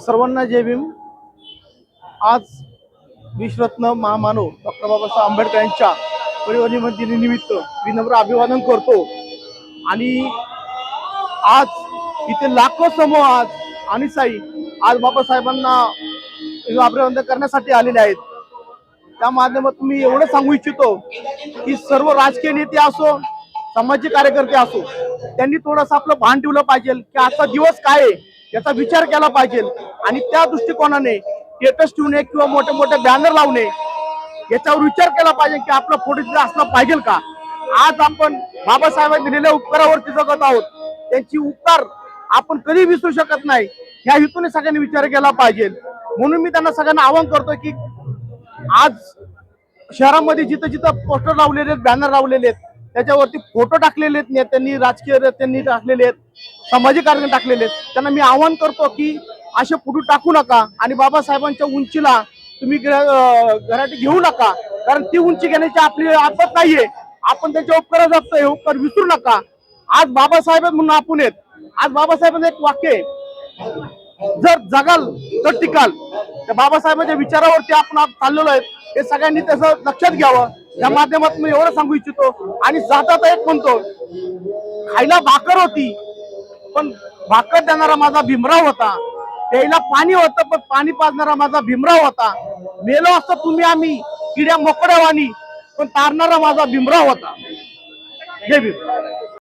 सर्वांना जय भीम. आज विश्वरत्न महामानव डॉक्टर बाबासाहेब आंबेडकर यांच्या परिवर्तनिमित्त विनम्र अभिवादन करतो. आणि आज इथे लाखो समूह आज आणि साई आज बाबासाहेबांना अभिवादन करण्यासाठी आलेले आहेत. त्या माध्यमातून मी एवढं सांगू इच्छितो की सर्व राजकीय नेते असो सामाजिक कार्यकर्ते असो त्यांनी थोडंसं आपलं भान ठेवलं पाहिजे की आजचा दिवस काय आहे? याचा विचार केला पाहिजे. आणि त्या दृष्टिकोनाने स्टेटस ठेवणे किंवा मोठे मोठे बॅनर लावणे याच्यावर विचार केला पाहिजे की आपला फोटो तिथे असला पाहिजे का? आज आपण बाबासाहेबांनी दिलेल्या उपकारावरती जगत आहोत. त्यांची उपकार आपण कधी विसरू शकत नाही. ह्या हेतूने सगळ्यांनी विचार केला पाहिजे. म्हणून मी त्यांना सगळ्यांना आवाहन करतो की आज शहरामध्ये जिथं जिथं पोस्टर लावलेले आहेत बॅनर लावलेले आहेत त्याच्यावरती फोटो टाकलेले आहेत नेत्यांनी राजकीय नेत्यांनी टाकलेले आहेत सामाजिक कार्यक्रम टाकलेले आहेत. त्यांना मी आवाहन करतो की असे फोटो टाकू नका आणि बाबासाहेबांच्या उंचीला तुम्ही घराटी घेऊ नका. कारण ती उंची घेण्याची आपली आपत नाहीये. आपण त्यांच्या उपकार जगतो हे उपकार विसरू नका. आज बाबासाहेब म्हणून आपण आहेत. आज बाबासाहेबांचं एक वाक्य आहे. जर जगाल तर टिकाल त्या बाबासाहेबांच्या विचारावरती आपण चाललेलो आहे हे सगळ्यांनी त्याचं लक्षात घ्यावं. या माध्यमातून एवढं सांगू इच्छितो. आणि जातात एक म्हणतो खायला भाकर होती पण भाकर देणारा माझा भीमराव होता. प्यायला पाणी होतं पण पाणी पाजणारा माझा भीमराव होता. मेलो असतो तुम्ही आम्ही किड्या मोकड्यावानी पण तारणारा माझा भीमराव होता. जय भीम.